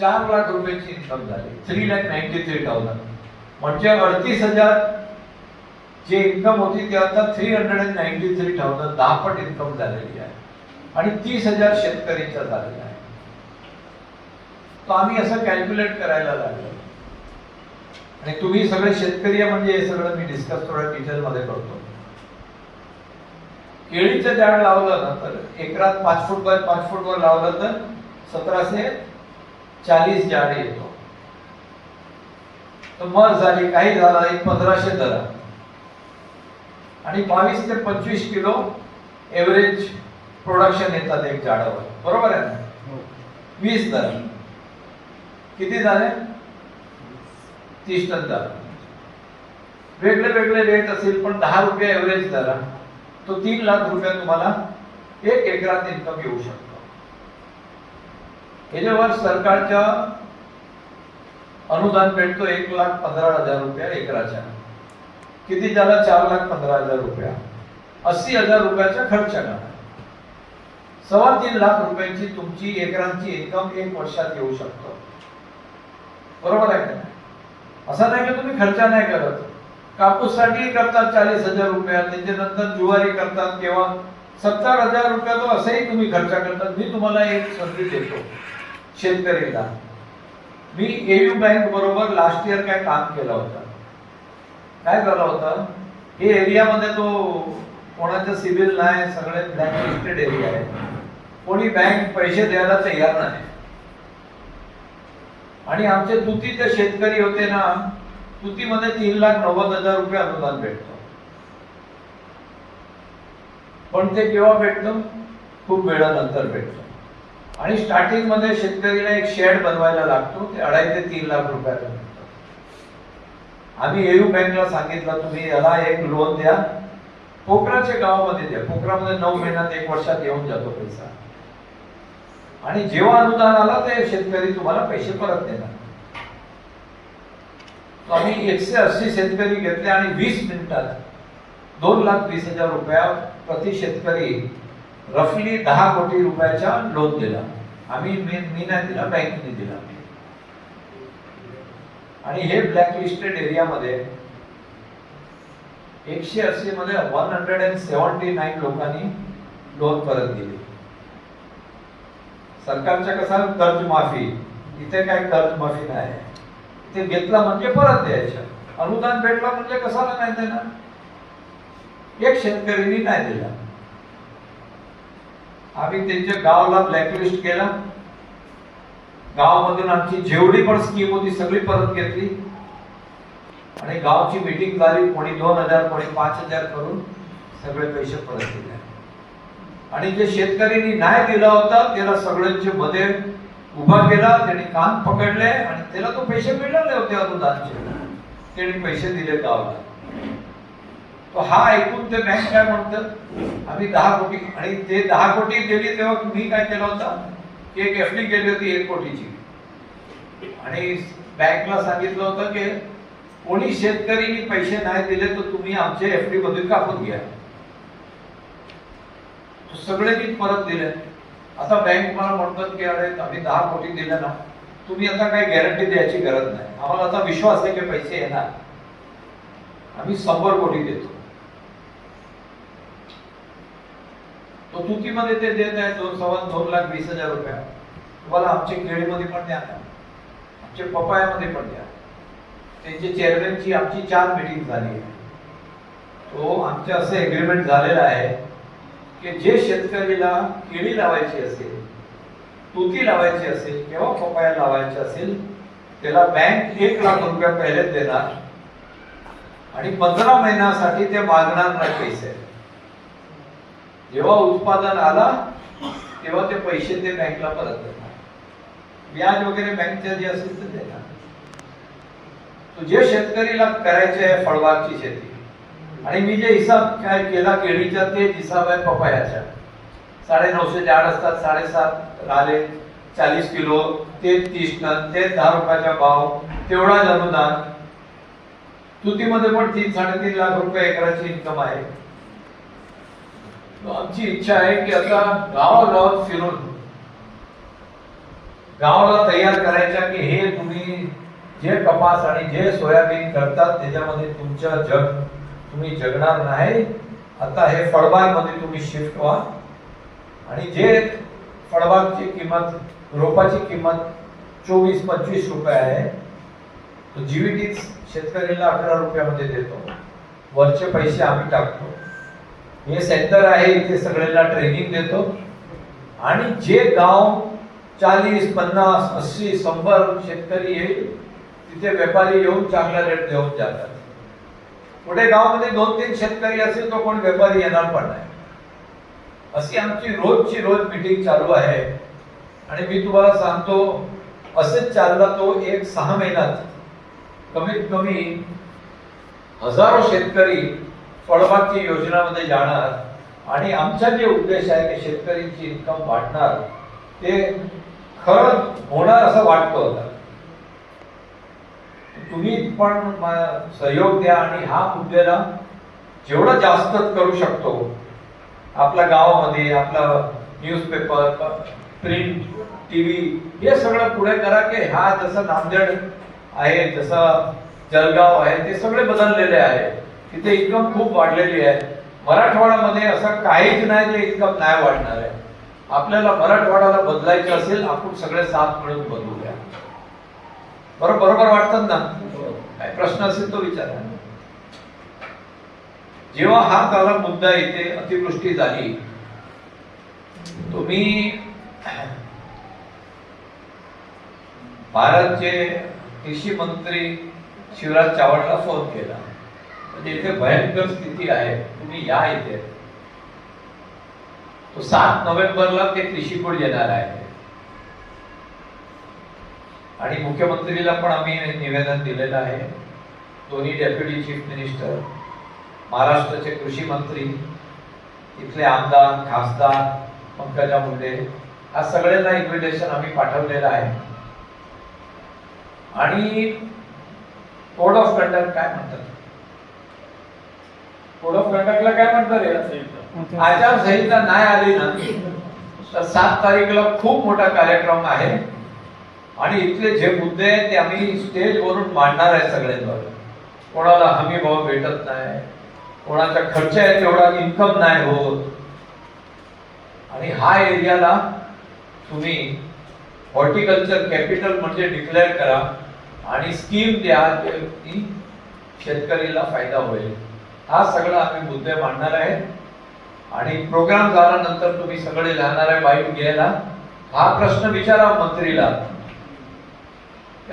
चार लाख रुपयाची इन्कम झाली. Three lakh ninety three thousand म्हणजे अडतीस हजार जे इन्कम होती ते आता three hundred and ninety three thousand दहा पट इन्कम झालेली आहे. आणि तीस हजार शेतकरीचा झालेला आहे. तर आम्ही असं कॅल्क्युलेट करायला लागलो. आणि तुम्ही सगळे शेतकरी आहे म्हणजे हे सगळं मी डिस्कस थोडं डिटेलमध्ये करतो. केळीचं झाड लावलं ना तर एकरात पाच फूट बाय पाच फूट वर लावलं तर सतराशे चाळीस झाड येतो. तर मर झाली काही झाला एक पंधराशे धरा आणि बावीस ते पंचवीस किलो एव्हरेज प्रोडक्शन येतात एक झाडावर. बरोबर आहे ना? वीस धरा किती झाले? तीस टन झालं वेगळे वेगळे रेट असेल पण दहा रुपये एव्हरेज धरा तो तीन लाख रुपये तुम्हाला एक एकरात इन्कम येऊ शकतो. याच्यावर सरकारच्या अनुदान भेटतो एक लाख पंधरा हजार रुपया एकराच्या. किती त्याला चार लाख पंधरा हजार रुपया. अस्सी हजार रुपयाचा खर्च करा सव्वा तीन लाख रुपयांची तुमची एकरांची इन्कम एक वर्षात येऊ शकतो. बरोबर आहे का असं नाही की तुम्ही खर्च नाही करत. कापूससाठी करतात चाळीस हजार रुपया त्याच्यानंतर ज्वारी करतात किंवा सत्तर हजार रुपया तो असंही तुम्ही खर्च करतात. मी तुम्हाला एक संधी देतो. शेतकरीला मी एयू बँक बरोबर लास्ट इयर काय काम केलं होतं. काय झालं होतं? हे एरियामध्ये तो कोणाचं सिबिल नाही सगळे ब्लॅक लिस्टेड एरिया आहे कोणी बँक पैसे द्यायला तयार नाही. आणि आमचे तुतीचे शेतकरी होते ना तुतीमध्ये तीन लाख नव्वद हजार रुपये अनुदान भेटतो. पण ते केव्हा भेटतं? खूप वेळानंतर भेटतं. आणि स्टार्टिंगमध्ये शेतकरीला एक शेड बनवायला लागतो ते अडाई ते तीन लाख रुपयाला आम्ही एयू बँकला सांगितलं तुम्ही याला एक लोन द्या. पोखराच्या गावामध्ये द्या. पोखरामध्ये नऊ महिन्यात एक वर्षात येऊन जातो पैसा. आणि जेव्हा अनुदान आला ते शेतकरी तुम्हाला पैसे परत देणार. आम्ही एकशे अस्सी शेतकरी घेतले आणि वीस मिनिटात दोन लाख वीस हजार रुपया प्रति शेतकरी रफली दहा कोटी रुपयाचा लोन दिला. आम्ही मी मी नाही दिला बँकेने दिला. आणि हे ब्लॅकलिस्टेड एरियामध्ये एकशे अस्सी मध्ये one hundred and seventy nine लोकांनी लोन परत दिले. सरकारच्या कसा कर्ज माफी इथे काय कर्ज माफी नाही. ते घेतला म्हणजे परत द्यायचं. अनुदान भेटला म्हणजे कसाला नाही देणार? एक शेतकरीनी नाही दिला. आम्ही त्यांच्या गावाला ब्लॅकलिस्ट केला. गावामधून आमची जेवढी पण स्कीम होती सगळी परत घेतली. आणि गावची मीटिंग झाली कोणी दोन हजार कोणी पाच हजार करून सगळे पैसे परत दिले. आणि जे शेतकऱ्यांनी नाही दिला होता त्याला सगळ्यांचे मध्ये उभा केला त्याने कान पकडले आणि त्याला तो पैसे मिळाले होते अनुदानचे त्याने पैसे दिले गावाला. हा ऐकून ते बँक काय म्हणतं? आम्ही दहा कोटी आणि ते दहा कोटी दिली तेव्हा मी काय केलं होतं? की एक एफ डी केली होती एक कोटीची. आणि बँकला सांगितलं होतं की कोणी शेतकरी पैसे नाही दिले तर तुम्ही आमचे एफ डी मधून कापून घ्या. सगळे मी परत दिले. आता बँक मला म्हणतात की अरे आम्ही दहा कोटी दिले ना. तुम्ही आता काही गॅरंटी द्यायची गरज नाही. आम्हाला आता विश्वास आहे की पैसे येणार. आम्ही शंभर कोटी देतो. तो तुतीमध्ये ते देत आहे दोन सव्वा दोन लाख वीस हजार रुपया तुम्हाला आमचे केळीमध्ये पण द्या. ना आमच्या पपायामध्ये पण द्या. त्यांचे चेअरमॅनची आमची चार मिटिंग झाली आहे. तो आमचे असं एग्रीमेंट झालेलं आहे की जे शेतकरीला केळी लावायची असेल तुती लावायची असेल किंवा पपाया लावायची असेल त्याला बँक एक लाख रुपया पहिले देणार आणि पंधरा महिन्यासाठी ते मागणार नाही पैसे. जेव्हा उत्पादन आला तेव्हा ते पैसे ते बँकला परत देणार. व्याज वगैरे बँकच्या जे असेल ते देणार. तो जे शेतकरीला करायचे आहे फळबागची शेती आणि मी जे हिसाब काय केला केळीचा तेच हिसाब आहे पपायाचा. साडे नऊशे झाड असतात साडेसात राहिले चाळीस किलो ते तीस टन ते दहा रुपयाचा भाव तेवढाच अनुदान. तुतीमध्ये पण तीन साडेतीन लाख रुपये एकराची इन्कम आहे. आमची इच्छा आहे की आता गावागावात फिरून गावाला तयार करायच्या की हे तुम्ही जे कपास आणि जे सोयाबीन करतात त्याच्यामध्ये तुमचं जग तुम्ही जगणार नाही. आता हे फळबागमध्ये तुम्ही शिफ्ट व्हा. आणि जे फळबागची किंमत रोपाची किंमत चोवीस पंचवीस रुपये आहे तो जीवीटी शेतकऱ्याला अकरा रुपयामध्ये देतो. वरचे पैसे आम्ही टाकतो. हे सेंटर आहे इथे सगळ्यांना ट्रेनिंग देतो. आणि जे गाव चाळीस पन्नास अस्सी शंभर शेतकरी येईल तिथे व्यापारी येऊन चांगला रेट देऊन जातात. पुढे गावामध्ये दोन तीन शेतकरी असेल तो कोण व्यापारी येणार पण नाही. अशी आमची रोजची रोज मीटिंग चालू आहे. आणि मी तुम्हाला सांगतो असेच चालला तो एक सहा महिन्यात. कमीत कमी हजारो शेतकरी फळबागची योजनामध्ये जाणार आणि आमचा जे उद्देश आहे की शेतकऱ्यांची इन्कम वाढणार ते खरं होणार असं वाटतं होतं. तुम्ही पण सहयोग द्या आणि हा मुद्द्याला जेवढं जास्त करू शकतो आपल्या गावामध्ये आपला न्यूजपेपर प्रिंट टीव्ही हे सगळं पुढे करा की हा जसं नांदेड आहे जसं जळगाव आहे ते सगळे बदललेले आहे. तिथे इन्कम खूप वाढलेली आहे. मराठवाड्यामध्ये असं काहीच नाही जे इन्कम नाही वाढणार आहे. आपल्याला मराठवाड्याला बदलायचं असेल आपण सगळे साथ मिळून बदलूया बरोबर बरोबर वाटतात ना? काय प्रश्न असेल तो विचारा. जेव्हा हा झाला मुद्दा इथे अतिवृष्टी झाली. तुम्ही भारतचे कृषी मंत्री शिवराज चव्हाणला फोन केला. म्हणजे इथे भयंकर स्थिती आहे. तुम्ही या इथे. तो सात नोव्हेंबरला ते कृषीकोड येणार आहे. आणि मुख्यमंत्रीला पण आम्ही निवेदन दिलेलं आहे. दोन्ही डेप्युटी चीफ मिनिस्टर महाराष्ट्राचे कृषी मंत्री इथले आमदार खासदार पंकजा मुंडे हा सगळ्यांना इन्व्हिटेशन आम्ही पाठवलेलं आहे. आणि कोड ऑफ कंडक्ट काय म्हणतात? कोड कंडक्टला काय म्हणतात? आचारसंहिता नाही आली ना तर सात तारीखला खूप मोठा कार्यक्रम आहे. आणि इथले जे मुद्दे आहेत ते आम्ही स्टेजवरून मांडणार आहे सगळ्यांवर कोणाला हमी भाव भेटत नाही कोणाचा खर्च आहे तेवढा इन्कम नाही होत. आणि हा एरियाला तुम्ही हॉर्टिकल्चर कॅपिटल म्हणजे डिक्लेअर करा आणि स्कीम द्या शेतकरीला फायदा होईल. हा सगळा आम्ही मुद्दे मांडणार आहे. आणि प्रोग्राम झाल्यानंतर तुम्ही सगळे जाणार आहे बाईट घ्यायला. हा प्रश्न विचारा मंत्रीला.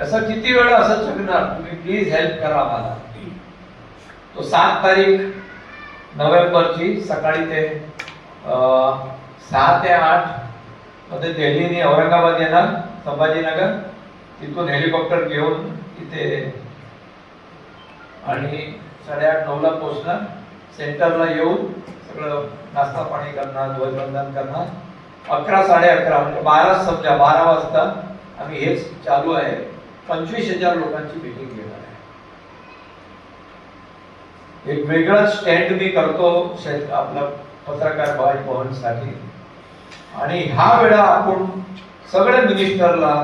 असं किती वेळ असं जगणार? तुम्ही प्लीज हेल्प करा मला तो सात तारीख नोव्हेंबरची सकाळी ते अं, सहा ते आठमध्ये दिल्लीने औरंगाबाद येणार संभाजीनगर. तिथून हेलिकॉप्टर घेऊन इथे आणि साडेआठ नऊला पोचणार सेंटरला येऊन सगळं नाश्ता पाणी करणार ध्वजवंदन करणार. अकरा साडे अकरा म्हणजे बारा समजा बारा वाजता आम्ही हेच चालू आहे. पंचवीस हजार लोकांची मीटिंग घेणार आहे. एक वेगळा स्टँड मी करतो शेत आपला पत्रकार भाई भवनसाठी आणि हा वेळा आपण सगळ्या मिनिस्टरला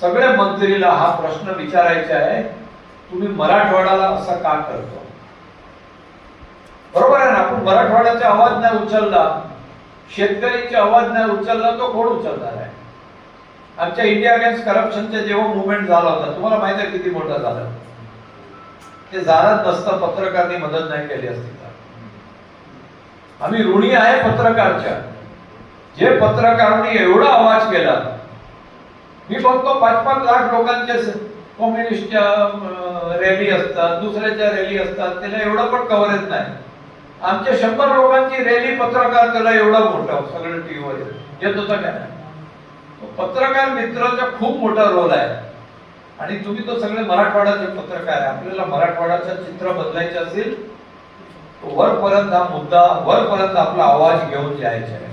सगळ्या मंत्रीला हा प्रश्न विचारायचा आहे. तुम्ही मराठवाड्याला असा का करतो? बरोबर आहे ना? आपण मराठवाड्याचा आवाज नाही उचलला शेतकऱ्यांचा आवाज नाही उचलला तो कोण उचलणार आहे? आमच्या इंडिया अगेन्स्ट करप्शनचा जेव्हा मुवमेंट झाला होता तुम्हाला माहिती आहे किती मोठा झाला? ते झालंच नसतं पत्रकारांनी मदत नाही केली असती तर. आम्ही ऋणी आहे पत्रकारच्या. जे पत्रकारांनी एवढा आवाज केला मी बघतो पाच पाच लाख लोकांच्या कम्युनिस्टच्या रॅली असतात दुसऱ्याच्या रॅली असतात त्याला एवढं पण कव्हरेज नाही. आमच्या शंभर लोकांची रॅली पत्रकार त्याला एवढा मोठा सगळं टीव्हीवर येत होता काय? पत्रकार मित्राचा खूप मोठा रोल आहे. आणि तुम्ही तो सगळे मराठवाड्याचे पत्रकार आहे. आपल्याला मराठवाड्याचं चित्र बदलायचं असेल वरपर्यंत हा मुद्दा वरपर्यंत आपला आवाज घेऊन जायचा आहे.